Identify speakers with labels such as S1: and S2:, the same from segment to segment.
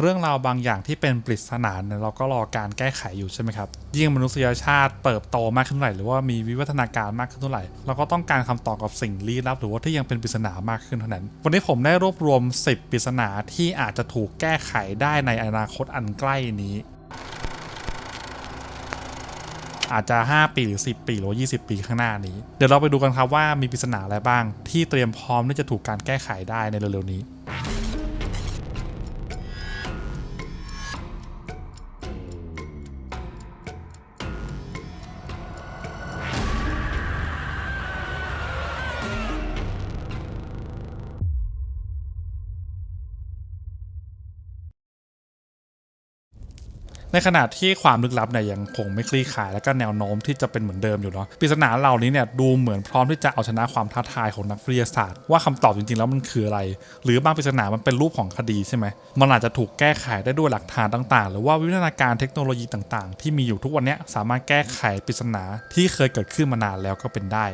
S1: เรื่องราวบางอย่างที่เป็นปริศนาเนี่ยเราก็รอการแก้ไขอยู่ใช่ไหมครับ ยิ่งมนุษยชาติเติบโตมากขึ้นเท่าไหร่หรือว่ามีวิวัฒนาการมากขึ้นเท่าไหร่เราก็ต้องการคำตอบกับสิ่งลี้ลับ หรือว่าที่ยังเป็นปริศนามากขึ้นเท่านั้น วันนี้ผมได้รวบรวม 10 ปริศนาที่อาจจะถูกแก้ไขได้ในอนาคตอันใกล้นี้อาจจะ 5 ปีหรือ 10 ปี หรือว่า20 ปีข้างหน้านี้ เดี๋ยวเราไปดูกันครับว่ามีปริศนาอะไรบ้าง ที่เตรียมพร้อมที่จะถูกการแก้ไขได้ในเร็วๆนี้ ในขณะที่ความลึกลับเนี่ยยังคงไม่คลี่คลาย และก็แนวโน้มที่จะเป็นเหมือนเดิมอยู่เนาะปริศนาเหล่านี้เนี่ยดูเหมือนพร้อมที่จะเอาชนะความท้าทายของนักวิทยาศาสตร์ ว่าคำตอบจริงๆ แล้วมันคืออะไร หรือบางปริศนามันเป็นรูปของคดีใช่ไหมมันอาจจะถูกแก้ไขได้ด้วยหลักฐานต่างๆ หรือว่าวิวัฒนาการเทคโนโลยีต่างๆ ที่มีอยู่ทุกวันนี้สามารถแก้ไขปริศนาที่เคยเกิดขึ้นมานานแล้วก็เป็นได้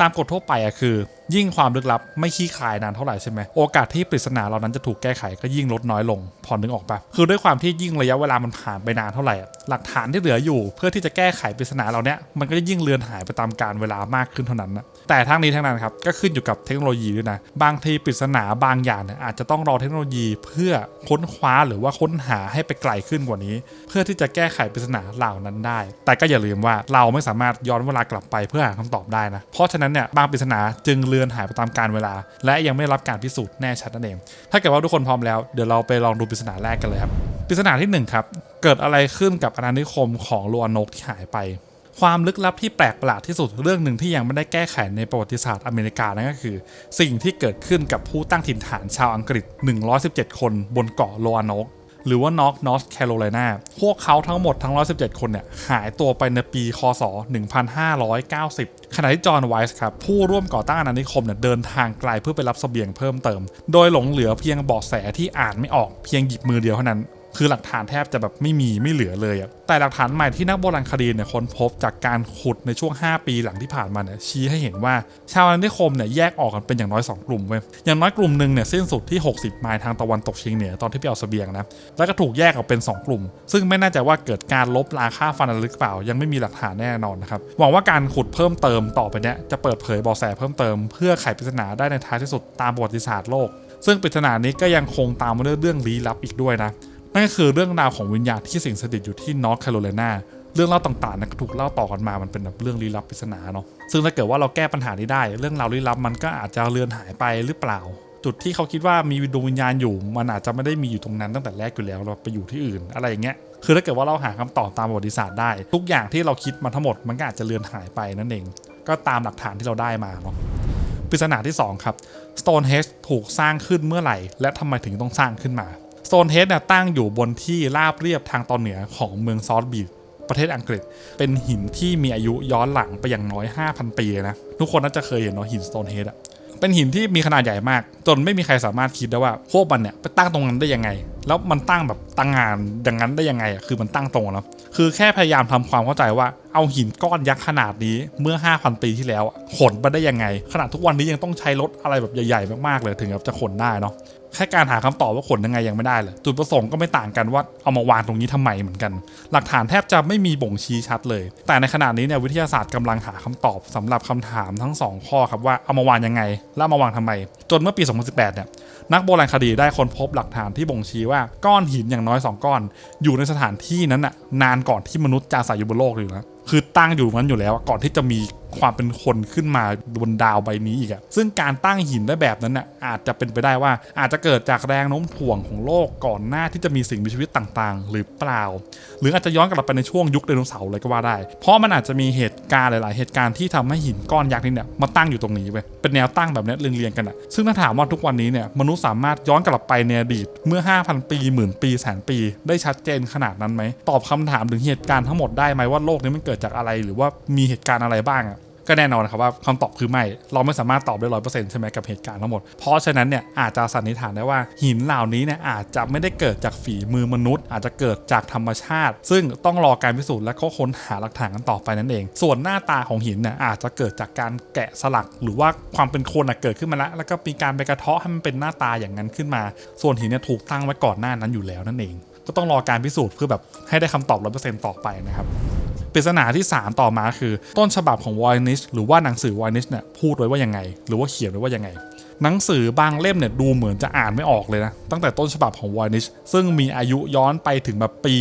S1: ตามกฎทั่วไปอะคือ ยิ่งความลึกลับไม่ขี้คายนานเท่าไหร่ใช่ไหมโอกาสที่ปริศนาเหล่านั้นจะถูกแก้ไขก็ยิ่งลดน้อยลง พอนึกออกปะคือด้วยความที่ยิ่งระยะเวลามันผ่านไปนานเท่าไหร่หลักฐานที่เหลืออยู่ เพื่อที่จะแก้ไขปริศนาเหล่านี้มันก็จะยิ่งเลือนหายไปตามกาลเวลามากขึ้นเท่านั้นนะแต่ทั้งนี้ทั้งนั้นครับก็ขึ้นอยู่กับเทคโนโลยีด้วยนะบางทีปริศนาบางอย่างเนี่ยอาจจะต้องรอเทคโนโลยีเพื่อค้นคว้าหรือว่าค้นหาให้ไปไกลขึ้นกว่านี้ เพื่อที่จะแก้ไขปริศนาเหล่านั้นได้ แต่ก็อย่าลืมว่าเราไม่สามารถย้อนเวลากลับไปเพื่อหาคำตอบได้นะเพราะฉะนั้นเนี่ยบางปริศนาจึงเลือนหายไปตามกาลเวลา และยังไม่รับการพิสูจน์แน่ชัดนั่นเอง ถ้าเกิดว่าทุกคนพร้อมแล้วเดี๋ยวเราไปลองดูปริศนาแรกกันเลยครับปริศนาที่หนึ่งครับเกิดอะไรขึ้นกับอาณานิคมของโลอานกที่หายไป ความลึกลับที่แปลกประหลาดที่สุดเรื่องหนึ่งที่ยังไม่ได้แก้ไขในประวัติศาสตร์อเมริกานั่นก็คือ สิ่งที่เกิดขึ้นกับผู้ตั้งถิ่นฐานชาวอังกฤษ 117 คนบนเกาะโลอานก หรือว่านอร์ n นอร์ h แคโรไลนาพวกเขาทั้งหมดทั้ง 117 คนเนี่ยหายตัวไปในปีคศ 1590 ขณะที่จอห์นไวส์ครับผู้ร่วมก่อตั้งอาณานิคมเนี่ยเดินทางไกลเพื่อไปรับเสบียงเพิ่มเติม โดยหลงเหลือเพียงเบาะแสที่อ่านไม่ออกเพียงหยิบมือเดียวเท่านั้น คือหลักฐานแทบจะแบบไม่มีไม่เหลือเลยอะแต่หลักฐานใหม่ที่นักโบราณคดีเนี่ยค้นพบจากการขุดในช่วง 5 ปีหลังที่ผ่านมาเนี่ยชี้ให้เห็นว่าชาวอาณานิคมเนี่ยแยกออกกันเป็นอย่างน้อย 2 กลุ่มเว้ยอย่างน้อยกลุ่มหนึ่งเนี่ยสิ้นสุดที่ 60 ไมล์ทางตะวันตกเฉียงเหนือตอนที่ไปเอาเสบียงนะแล้วก็ถูกแยกออกเป็น 2 กลุ่ม ซึ่งไม่แน่ใจว่าเกิดการลบราค่าฟันหรือเปล่า ยังไม่มีหลักฐานแน่นอนนะครับหวังว่าการขุดเพิ่มเติมต่อไปเนี้ยจะเปิดเผยเบาะแสเพิ่มเติมเพื่อไขปริศนาได้ในท้ายที่สุดตามประวัติศาสตร์โลกซึ่งปริศนานี้ก็ยังคงตามมาด้วยเรื่องลี้ลับอีกด้วยนะ นั่นก็คือเรื่องราวของวิญญาณที่สิงสถิตอยู่ที่นอร์ทแคโรไลนาเรื่องเล่าต่างๆนะก็ถูกเล่าต่อกันมา มันเป็นแบบเรื่องลี้ลับปริศนาเนาะ ซึ่งถ้าเกิดว่าเราแก้ปัญหานี้ได้ เรื่องราวลี้ลับมันก็อาจจะเลือนหายไปหรือเปล่า จุดที่เขาคิดว่ามีดวงวิญญาณอยู่ มันอาจจะไม่ได้มีอยู่ตรงนั้นตั้งแต่แรกอยู่แล้ว เราไปอยู่ที่อื่น อะไรอย่างเงี้ย คือถ้าเกิดว่าเราหาคำตอบตามประวัติศาสตร์ได้ ทุกอย่างที่เราคิดมาทั้งหมด มันก็อาจจะเลือนหายไปนั่นเอง ก็ตามหลักฐานที่เราได้มาเนาะ ปริศนาที่2ครับ Stonehenge ถูกสร้างขึ้นเมื่อไหร่ และทำไมถึงต้องสร้างขึ้นมา Stonehenge เนี่ยตั้งอยู่บนที่ราบเรียบทางตอนเหนือของเมืองซอสบีดประเทศอังกฤษ เป็นหินที่มีอายุย้อนหลังไปอย่างน้อย 5,000 ปีนะ ทุกคนน่าจะเคยเห็นเนาะหิน Stonehenge อะเป็นหินที่มีขนาดใหญ่มาก จนไม่มีใครสามารถคิดได้ว่าพวกมันเนี่ยไปตั้งตรงนั้นได้ยังไง แล้วมันตั้งแบบตั้งงานอย่างนั้นได้ยังไงอะคือมันตั้งตรงเนาะคือแค่พยายามทำความเข้าใจว่าเอาหินก้อนยักษ์ขนาดนี้เมื่อ 5,000 ปีที่แล้วขนมาได้ยังไง ขนาดทุกวันนี้ยังต้องใช้รถอะไรแบบใหญ่ๆ มากๆเลยถึงจะขนได้เนาะแค่การหาคำตอบว่าขนยังไงยังไม่ได้เลย จุดประสงค์ก็ไม่ต่างกันว่าเอามาวางตรงนี้ทำไมเหมือนกัน หลักฐานแทบจะไม่มีบ่งชี้ชัดเลย แต่ในขณะนี้เนี่ยวิทยาศาสตร์กำลังหาคำตอบสำหรับคำถามทั้งสองข้อครับว่าเอามาวางยังไง และมาวางทำไม จนเมื่อปี 2018 เนี่ยนักโบราณคดีได้ค้นพบหลักฐานที่บ่งชี้ว่าก้อนหินอย่างน้อย 2 ก้อน อยู่ในสถานที่นั้นน่ะนานก่อนที่มนุษย์จะอาศัยอยู่บนโลกอยู่นะคือตั้งอยู่นั้นอยู่แล้วก่อนที่จะมีความเป็นคนขึ้นมาบนดาวใบนี้อีกอะซึ่งการตั้งหินได้แบบนั้นน่ะอาจจะเป็นไปได้ว่า อาจจะเกิดจากแรงโน้มถ่วงของโลกก่อนหน้าที่จะมีสิ่งมีชีวิตต่างๆ หรือเปล่า หรืออาจจะย้อนกลับไปในช่วงยุคไดโนเสาร์เลยก็ว่าได้ เพราะมันอาจจะมีเหตุการณ์หลาย ๆ เหตุการณ์ที่ทำให้หินก้อนยักษ์นี้เนี่ยมาตั้งอยู่ตรงนี้ไปเป็นแนวตั้งแบบนี้เรียงๆกันอะซึ่งถ้าถามว่าทุกวันนี้เนี่ยมนุษย์สามารถย้อนกลับไปในอดีตเมื่อ 5,000 ปีหมื่นปีแสนปี ได้ชัดเจนขนาดนั้นไหมตอบคำถามถึงเหตุการณ์ทั้งหมดได้ไหมว่าโลกนี้มันเกิดจากอะไร หรือว่ามีเหตุการณ์อะไรบ้างอะ ก็แน่นอนครับว่าคำตอบคือไม่ เราไม่สามารถตอบได้ร้อยเปอร์เซ็นต์ใช่ไหมกับเหตุการณ์ทั้งหมด เพราะฉะนั้นเนี่ยอาจจะสันนิษฐานได้ว่าหินเหล่านี้เนี่ยอาจจะไม่ได้เกิดจากฝีมือมนุษย์ อาจจะเกิดจากธรรมชาติ ซึ่งต้องรอการพิสูจน์และก็ค้นหาหลักฐานกันต่อไปนั่นเอง ส่วนหน้าตาของหินเนี่ยอาจจะเกิดจากการแกะสลัก หรือว่าความเป็นคนเกิดขึ้นมาแล้วแล้วก็มีการไปกระเทาะให้มันเป็นหน้าตาอย่างนั้นขึ้นมา ส่วนหินเนี่ยถูกตั้งไว้ก่อนหน้านั้นอยู่แล้วนั่นเอง ก็ต้องรอการพิสูจน์เพื่อแบบให้ได้คำตอบร้อยเปอร์เซ็นต์ต่อไปนะครับ ปริศนาที่ 3 ต่อมาคือ ต้นฉบับของวอยนิชหรือว่าหนังสือวอยนิชเนี่ยพูดไว้ว่ายังไง หรือว่าเขียนไว้ว่ายังไง หนังสือบางเล่มเนี่ยดูเหมือนจะอ่านไม่ออกเลยนะ ตั้งแต่ต้นฉบับของวอยนิชซึ่งมีอายุย้อนไปถึงแบบปี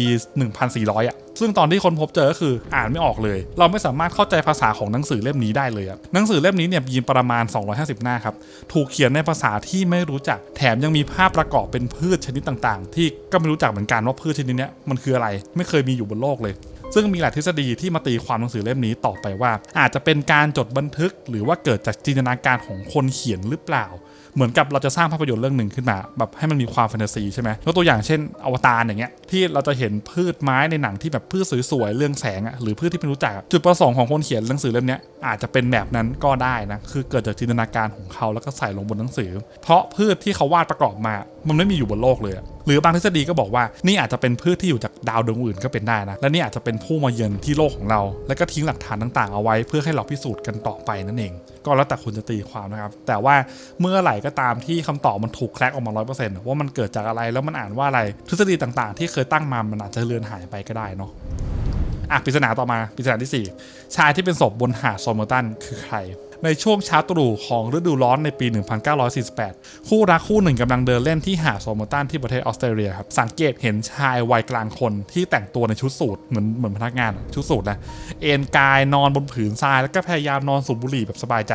S1: 1400อะซึ่งตอนที่คนพบเจอก็คืออ่านไม่ออกเลย เราไม่สามารถเข้าใจภาษาของหนังสือเล่มนี้ได้เลยอะหนังสือเล่มนี้เนี่ยมีประมาณ 250 หน้าครับ ถูกเขียนในภาษาที่ไม่รู้จัก แถมยังมีภาพประกอบเป็นพืชชนิดต่างๆ ที่ก็ไม่รู้จักเหมือนกันว่าพืชชนิดนี้มันคืออะไร ไม่เคยมีอยู่บนโลกเลย ซึ่งมีหลายทฤษฎีที่มาตีความหนังสือเล่มนี้ต่อไปว่า อาจจะเป็นการจดบันทึก หรือว่าเกิดจากจินตนาการของคนเขียนหรือเปล่า เหมือนกับเราจะสร้างภาพยนตร์เรื่องหนึ่งขึ้นมาแบบให้มันมีความแฟนตาซีใช่ไหมยกตัวอย่างเช่นอวตารอย่างเงี้ยที่เราจะเห็นพืชไม้ในหนังที่แบบพืชสวยๆเรื่องแสงอะหรือพืชที่ไม่รู้จักจุดประสงค์ของคนเขียนหนังสือเล่มเนี้ยอาจจะเป็นแบบนั้นก็ได้นะ คือเกิดจากจินตนาการของเขาแล้วก็ใส่ลงบนหนังสือ เพราะพืชที่เขาวาดประกอบมา มันไม่มีอยู่บนโลกเลย หรือบางทฤษฎีก็บอกว่า นี่อาจจะเป็นพืชที่อยู่จากดาวดวงอื่นก็เป็นได้นะ และนี่อาจจะเป็นผู้มาเยือนที่โลกของเรา แล้วก็ทิ้งหลักฐานต่างๆ เอาไว้ เพื่อให้เราพิสูจน์กันต่อไปนั่นเอง ก็แล้วแต่คุณจะตีความนะครับ แต่ว่าเมื่อไหร่ก็ตามที่คำตอบมันถูกแคลกออกมา100%ว่ามันเกิดจากอะไรแล้วมันอ่านว่าอะไร ทฤษฎีต่างๆ ที่เคยตั้งมามันอาจจะเลือนหายไปก็ได้เนาะ อะปริศนาต่อมาปริศนาที่ 4 ชายที่เป็นศพบนหาดโซเมอร์ตันคือใคร ในช่วงเช้าตรู่ของฤดูร้อนในปี 1948 คู่รักคู่หนึ่งกำลังเดินเล่นที่หาดโซเมอร์ตันที่ประเทศออสเตรเลียครับ สังเกตเห็นชายวัยกลางคนที่แต่งตัวในชุดสูทเหมือนเหมือนพนักงานชุดสูทนะ เอนกายนอนบนผืนทรายแล้วก็พยายามนอนสูบบุหรี่แบบสบายใจ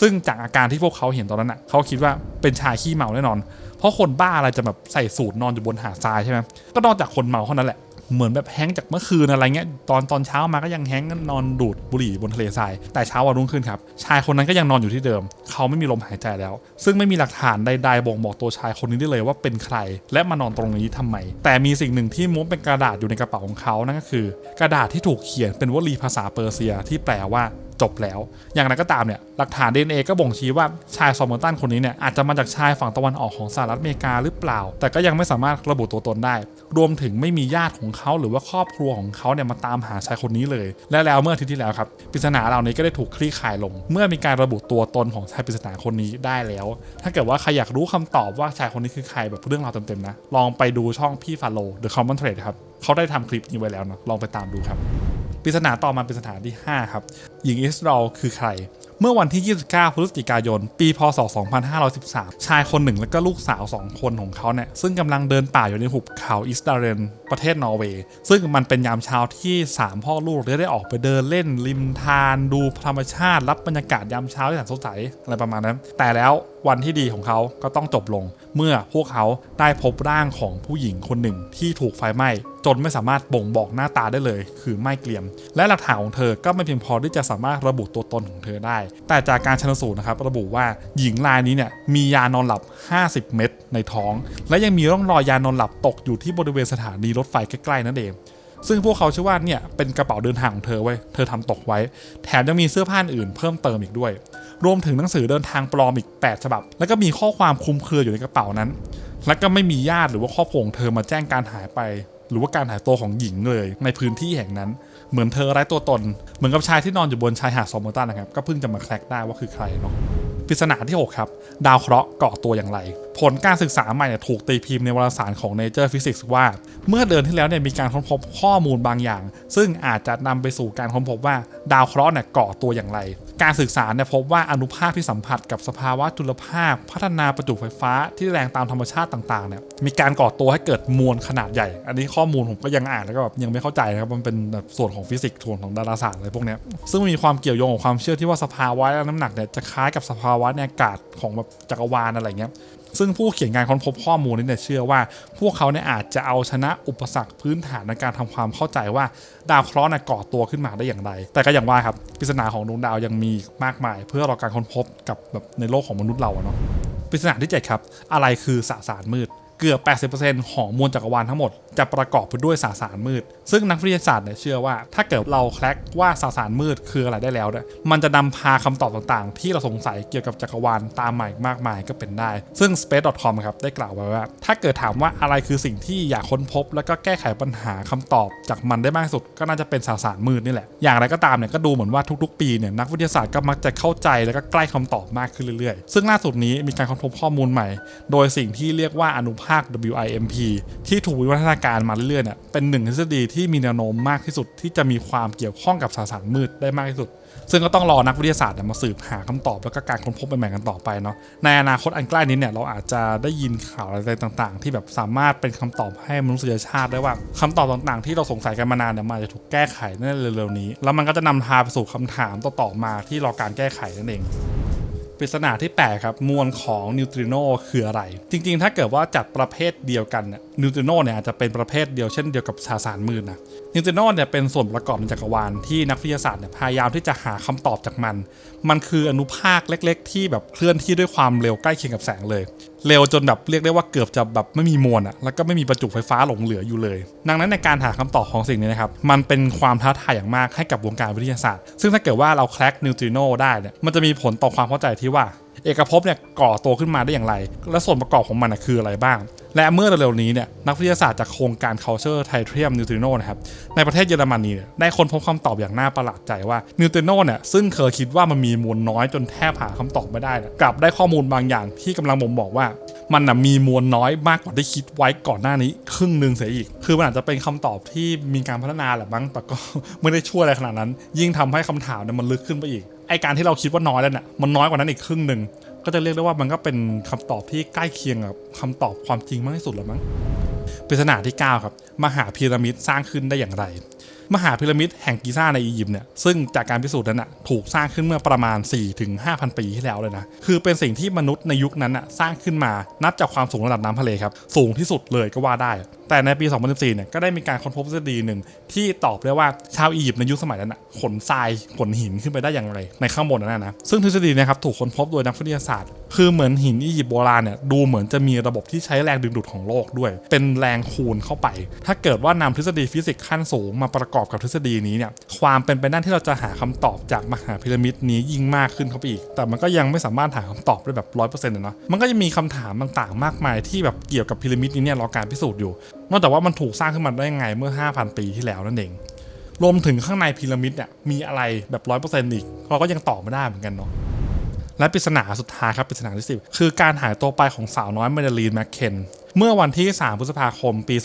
S1: ซึ่งจากอาการที่พวกเขาเห็นตอนนั้นอะเขาคิดว่าเป็นชายขี้เมาแน่นอน เพราะคนบ้าอะไรจะแบบใส่สูทนอนอยู่บนหาดทรายใช่ไหมก็นอกจากคนเมาเท่านั้นแหละ เหมือนแบบแฮงจากเมื่อคืนอะไรเงี้ยตอนตอนเช้ามาก็ยังแฮงนอนดูดบุหรี่บนทะเลทราย แต่เช้าวันรุ่งขึ้นครับ ชายคนนั้นก็ยังนอนอยู่ที่เดิม เขาไม่มีลมหายใจแล้ว ซึ่งไม่มีหลักฐานใดๆบ่งบอกตัวชายคนนี้ได้เลยว่าเป็นใคร และมานอนตรงนี้ทำไม แต่มีสิ่งหนึ่งที่ม้วนเป็นกระดาษอยู่ในกระเป๋าของเขานั่นก็คือ กระดาษที่ถูกเขียนเป็นวลีภาษาเปอร์เซียที่แปลว่า จบแล้ว อย่างไรก็ตามเนี่ยหลักฐาน DNA ก็บ่งชี้ว่าชายซอมเมอร์ตันคนนี้เนี่ยอาจจะมาจากชายฝั่งตะวันออกของสหรัฐอเมริกาหรือเปล่า แต่ก็ยังไม่สามารถระบุตัวตนได้ รวมถึงไม่มีญาติของเขาหรือว่าครอบครัวของเขาเนี่ยมาตามหาชายคนนี้เลย และแล้วเมื่ออาทิตย์ที่แล้วครับปริศนาเหล่านี้ก็ได้ถูกคลี่คลายลง เมื่อมีการระบุตัวตนของชายปริศนาคนนี้ได้แล้ว ถ้าเกิดว่าใครอยากรู้คำตอบว่าชายคนนี้คือใครแบบเรื่องราวเต็มๆนะลองไปดูช่องพี่ฟาโล The Common Thread ครับเขาได้ทำคลิปนี้ไว้แล้วนะลองไปตามดูครับ ปริศนาต่อมาเป็นปริศนาที่ 5 ครับ หญิงอิสราเอลคือใคร เมื่อวันที่ 29 พฤศจิกายน ปีพศ 2513 ชายคนหนึ่งและก็ลูกสาว 2 คนของเขาเนี่ย ซึ่งกำลังเดินป่าอยู่ในหุบเขาอิสตาเรน ประเทศนอร์เวย์ ซึ่งมันเป็นยามเช้าที่ 3 พ่อลูกได้ออกไปเดินเล่นริมทานดูธรรมชาติ รับบรรยากาศยามเช้าที่แสนสดใสอะไรประมาณนั้น แต่แล้ววันที่ดีของเขาก็ต้องจบลง เมื่อพวกเขาได้พบร่างของผู้หญิงคนหนึ่งที่ถูกไฟไหม้จนไม่สามารถบ่งบอกหน้าตาได้เลย คือไม่เกลี่ยม และหลักฐานของเธอก็ไม่เพียงพอที่จะสามารถระบุตัวตนของเธอได้ แต่จากการชนสูตรนะครับ ระบุว่าหญิงรายนี้เนี่ยมียานอนหลับ 50 เม็ดในท้อง และยังมีร่องรอยยานอนหลับตกอยู่ที่บริเวณสถานีรถไฟใกล้ๆนั่นเอง ซึ่งพวกเขาเชื่อว่าเนี่ยเป็นกระเป๋าเดินทางของเธอไว้เธอทำตกไว้ แถมยังมีเสื้อผ้าอื่นเพิ่มเติมอีกด้วย รวมถึงหนังสือเดินทางปลอมอีก 8 ฉบับ แล้วก็มีข้อความคุมเครืออยู่ในกระเป๋านั้น และก็ไม่มีญาติหรือว่าครอบครัวของเธอมาแจ้งการหายไป หรือว่าการหายตัวของหญิงเลย ในพื้นที่แห่งนั้น เหมือนเธอไร้ตัวตน เหมือนกับชายที่นอนอยู่บนชายหาดซอมเมอร์ตันนะครับก็เพิ่งจะมาแคลกได้ว่าคือใครเนาะปริศนาที่ 6 ครับ ดาวเคราะห์เกาะตัวอย่างไร ผลการศึกษาใหม่เนี่ยถูกตีพิมพ์ในวารสารของ Nature Physics ว่า เมื่อเดือนที่แล้วเนี่ยมีการค้นพบข้อมูลบางอย่าง ซึ่งอาจจะนำไปสู่การค้นพบว่าดาวเคราะห์เนี่ยกาะตัวอย่างไร การศึกษาเนี่ยพบว่าอนุภาคที่สัมผัสกับสภาวะจุลภาค พัฒนาประจุไฟฟ้าที่แรงตามธรรมชาติต่างๆเนี่ยมีการก่อตัวให้เกิดมวลขนาดใหญ่ อันนี้ข้อมูลผมก็ยังอ่านแล้วก็แบบยังไม่เข้าใจนะครับมันเป็นแบบส่วนของฟิสิกส์ส่วนของดาราศาสตร์อะไรพวกนี้ซึ่งมีความเกี่ยวโยงกับความเชื่อที่ว่าสภาวะและน้ำหนักเนี่ยจะคล้ายกับสภาวะในอากาศของแบบจักรวาลอะไรเงี้ย ซึ่งผู้เขียนงานค้นพบข้อมูลนี้เนี่ยเชื่อว่า พวกเขาเนี่ยอาจจะเอาชนะอุปสรรคพื้นฐานในการทำความเข้าใจว่าดาวเคราะห์เนี่ยก่อตัวขึ้นมาได้อย่างไร แต่ก็อย่างว่าครับปริศนาของดวงดาวยังมีมากมาย เพื่อรอการค้นพบกับแบบในโลกของมนุษย์เราเนาะปริศนาที่7ครับ อะไรคือสสารมืด กือบ 80%ของมวลจักรวาลทั้งหมดจะประกอบไปด้วยสสารมืด ซึ่งนักวิทยาศาสตร์เนี่ยเชื่อว่า ถ้าเกิดเราแคลกว่าสสารมืดคืออะไรได้แล้วเนี่ยมันจะนำพาคำตอบต่างๆ ที่เราสงสัยเกี่ยวกับจักรวาลตามมาอีกมากมายก็เป็นได้ ซึ่ง space.com ครับได้กล่าวไว้ว่า ถ้าเกิดถามว่าอะไรคือสิ่งที่อยากค้นพบ แล้วก็แก้ไขปัญหาคำตอบจากมันได้มากที่สุด ก็น่าจะเป็นสสารมืดนี่แหละอย่างไรก็ตามเนี่ยก็ดูเหมือนว่าทุกๆ ปีเนี่ยนักวิทยาศาสตร์ก็มักจะเข้าใจแล้วก็ใกล้คำตอบมากขึ้นเรื่อยๆ ซึ่งล่าสุดนี้มีการค้นพบข้อมูลใหม่ โดยสิ่งที่เรียกว่าอนุภาค WIMP ที่ถูกวิวัฒนาการมาเรื่อยๆเนี่ยเป็นหนึ่งทฤษฎีที่มีแนวโน้มมากที่สุดที่จะมีความเกี่ยวข้องกับสสารมืดได้มากที่สุด ซึ่งก็ต้องรอนักวิทยาศาสตร์มาสืบหาคำตอบแล้วก็การค้นพบใหม่ๆกันต่อไปเนาะในอนาคตอันใกล้นี้เนี่ยเราอาจจะได้ยินข่าวอะไรต่างๆ ที่แบบสามารถเป็นคำตอบให้มนุษยชาติได้ว่าคำตอบต่างๆ ที่เราสงสัยกันมานานเนี่ยมันจะถูกแก้ไขในเร็วๆนี้ แล้วมันก็จะนำพาไปสู่คำถามต่อๆมาที่รอการแก้ไขนั่นเอง ปริศนาที่ 8 ครับ มวลของนิวตริโนคืออะไร จริง ๆ ถ้าเกิดว่าจัดประเภทเดียวกันเนี่ยนิวตริโนเนี่ยอาจจะเป็นประเภทเดียวเช่นเดียวกับสสารมืดนะนิวตริโนเนี่ยเป็นส่วนประกอบในจักรวาลที่นักวิทยาศาสตร์เนี่ยพยายามที่จะหาคำตอบจากมัน มันคืออนุภาคเล็ก ๆ ที่แบบเคลื่อนที่ด้วยความเร็วใกล้เคียงกับแสงเลย เร็วจนแบบเรียกได้ว่าเกือบจะแบบไม่มีมวลอะแล้วก็ไม่มีประจุไฟฟ้าหลงเหลืออยู่เลย ดังนั้นในการหาคำตอบของสิ่งนี้นะครับ มันเป็นความท้าทายอย่างมากให้กับวงการวิทยาศาสตร์ ซึ่งถ้าเกิดว่าเราแคลกนิวตริโนได้เนี่ยมันจะมีผลต่อความเข้าใจที่ว่า เอกภพเนี่ยก่อตัวขึ้นมาได้อย่างไร และส่วนประกอบของมันคืออะไรบ้าง และเมื่อเร็วๆนี้เนี่ยนักวิทยาศาสตร์จากโครงการ Culture Tritium Neutrino นะครับในประเทศเยอรมนีเนี่ยได้ค้นพบคำตอบอย่างน่าประหลาดใจว่านิวตริโนเนี่ยซึ่งเคยคิดว่ามันมีมวลน้อยจนแทบหาคำตอบไม่ได้ กลับได้ข้อมูลบางอย่างที่กำลังบ่งบอกว่ามันนะมีมวลน้อยมากกว่าที่คิดไว้ก่อนหน้านี้ ครึ่งหนึ่งเสียอีก คือมันอาจจะเป็นคำตอบที่มีการพัฒนาแหละบ้างแต่ก็ไม่ได้ช่วยอะไรขนาดนั้น ยิ่งทำให้คำถามเนี่ยมันลึกขึ้นไปอีก ไอการที่เราคิดว่าน้อยแล้วเนี่ยมันน้อยกว่านั้นอีกครึ่งหนึ่งก็จะเรียกได้ว่ามันก็เป็นคำตอบที่ใกล้เคียงกับคำตอบความจริงมากที่สุดแล้วมั้งปริศนาที่ 9 ครับ มหาพีระมิดสร้างขึ้นได้อย่างไร มหาพีระมิดแห่งกิซ่าในอียิปต์เนี่ยซึ่งจากการพิสูจน์นั้นอะถูกสร้างขึ้นเมื่อประมาณ 4-5,000 ปีที่แล้วเลยนะคือเป็นสิ่งที่มนุษย์ในยุคนั้นอะสร้างขึ้นมานับจากความสูงระดับน้ำทะเลครับสูงที่สุดเลยก็ว่าได้แต่ในปี 2014 เนี่ยก็ได้มีการค้นพบทฤษฎีหนึ่งที่ตอบได้ว่าชาวอียิปต์ในยุคสมัยนั้นขนทรายขนหินขึ้นไปได้อย่างไร ในข้างบนนั้นนะซึ่งทฤษฎีนะครับถูกค้นพบโดยนักวิทยาศาสตร์ คือเหมือนหินอียิปต์โบราณเนี่ยดูเหมือนจะมีระบบที่ใช้แรงดึงดูดของโลกด้วย เป็นแรงคูณเข้าไป ถ้าเกิดว่านำทฤษฎีฟิสิกส์ขั้นสูงมาประกอบกับทฤษฎีนี้เนี่ยความเป็นไปได้ที่เราจะหาคำตอบจากมหาพีระมิดนี้ยิ่งมากขึ้นเข้าไปอีก แต่มันก็ยังไม่สามารถหาคำตอบได้แบบร้อยเปอร์เซ็นต์เนาะมันก็จะมีคำถามต่างๆ มากมายที่แบบเกี่ยวกับพีระมิดนี้เนี่ยรอการพิสูจน์อยู่ นอกจากว่ามันถูกสร้างขึ้นมาได้ยังไงเมื่อ 5,000 ปีที่แล้วนั่นเอง รวมถึงข้างในพีระมิดเนี่ยมีอะไรแบบร้อยเปอร์เซ็นต์อีกเราก็ยังตอบไม่ได้เหมือนกันเนาะและปริศนาสุดท้ายครับปริศนาที่ 10 คือการหายตัวไปของสาวน้อยเมเดลีนแมคเคน เมื่อวันที่ 3 พฤษภาคม ปี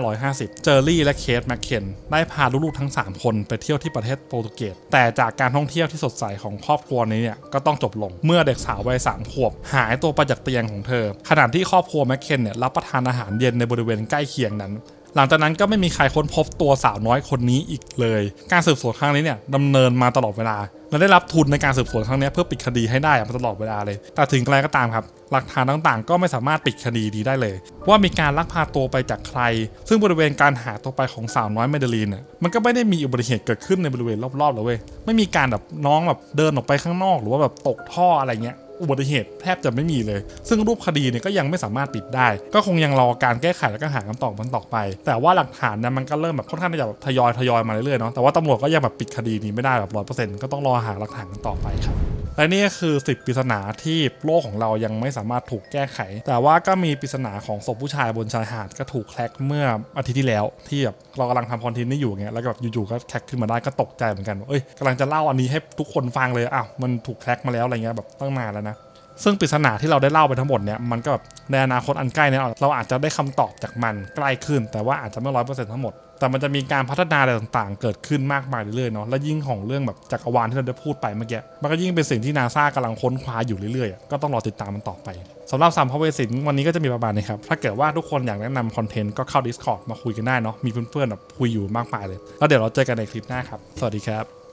S1: 2550 เจอรี่และเคทแมคเคนได้พาลูกๆทั้ง 3 คนไปเที่ยวที่ประเทศโปรตุเกส แต่จากการท่องเที่ยวที่สดใสของครอบครัวนี้เนี่ยก็ต้องจบลง เมื่อเด็กสาววัย 3 ขวบ หายตัวไปจากเตียงของเธอ ขณะที่ครอบครัวแมคเคนเนี่ยรับประทานอาหารเย็นในบริเวณใกล้เคียงนั้นหลังจากนั้นก็ไม่มีใครค้นพบตัวสาวน้อยคนนี้อีกเลย การสืบสวนครั้งนี้เนี่ยดำเนินมาตลอดเวลา และได้รับทุนในการสืบสวนครั้งนี้เพื่อปิดคดีให้ได้มาตลอดเวลาเลย แต่ถึงอะไรก็ตามครับ หลักฐานต่างๆ ก็ไม่สามารถปิดคดีนี้ได้เลย ว่ามีการลักพาตัวไปจากใคร ซึ่งบริเวณการหาตัวไปของสาวน้อยเมเดลีนเนี่ยมันก็ไม่ได้มีอุบัติเหตุเกิดขึ้นในบริเวณรอบๆเลยเว้ยไม่มีการแบบน้องแบบเดินออกไปข้างนอก หรือว่าแบบตกท่ออะไรเงี้ย อุบัติเหตุแทบจะไม่มีเลย ซึ่งรูปคดีเนี่ยก็ยังไม่สามารถปิดได้ ก็คงยังรอการแก้ไขแล้วก็หาคำตอบมันต่อไป แต่ว่าหลักฐานเนี่ยมันก็เริ่มแบบค่อนข้างที่จะแบบทยอยทยอยมาเรื่อยๆเนาะแต่ว่าตำรวจก็ยังแบบปิดคดีนี้ไม่ได้แบบร้อยเปอร์เซ็นต์ก็ต้องรอหาหลักฐานกันต่อไปครับ และนี่ก็คือ 10ปริศนาที่โลกของเรายังไม่สามารถถูกแก้ไข แต่ว่าก็มีปริศนาของศพผู้ชายบนชายหาดก็ถูกแคร็กเมื่ออาทิตย์ที่แล้ว ที่แบบเรากำลังทำคอนเทนต์นี้อยู่เงี้ยแล้วก็แบบอยู่ๆก็แคร็กขึ้นมาได้ก็ตกใจเหมือนกันว่าเอ้ยกำลังจะเล่าอันนี้ให้ทุกคนฟังเลยอ้าวมันถูกแคร็กมาแล้วอะไรเงี้ยแบบตั้งนานแล้วนะซึ่งปริศนาที่เราได้เล่าไปทั้งหมดเนี่ยมันก็แบบในอนาคตอันใกล้เนี่ยเราอาจจะได้คำตอบจากมันใกล้ขึ้น แต่ว่าอาจจะไม่ร้อยเปอร์เซ็นต์ทั้งหมด แต่มันจะมีการพัฒนาอะไรต่างๆ เกิดขึ้นมากมายเรื่อยๆเนาะและยิ่งของเรื่องแบบจักรวาลที่เราได้พูดไปเมื่อกี้มันก็ยิ่งเป็นสิ่งที่นาซากำลังค้นคว้าอยู่เรื่อยๆ ก็ต้องรอติดตามมันต่อไปสำหรับสามพเวสินวันนี้ก็จะมีประมาณนี้ครับ ถ้าเกิดว่าทุกคนอยากแนะนำคอนเทนต์ก็เข้า Discord มาคุยกันได้เนาะมีเพื่อนๆแบบคุยอยู่มากมายเลย แล้วเดี๋ยวเราเจอกันในคลิปหน้าครับ สวัสดีครับ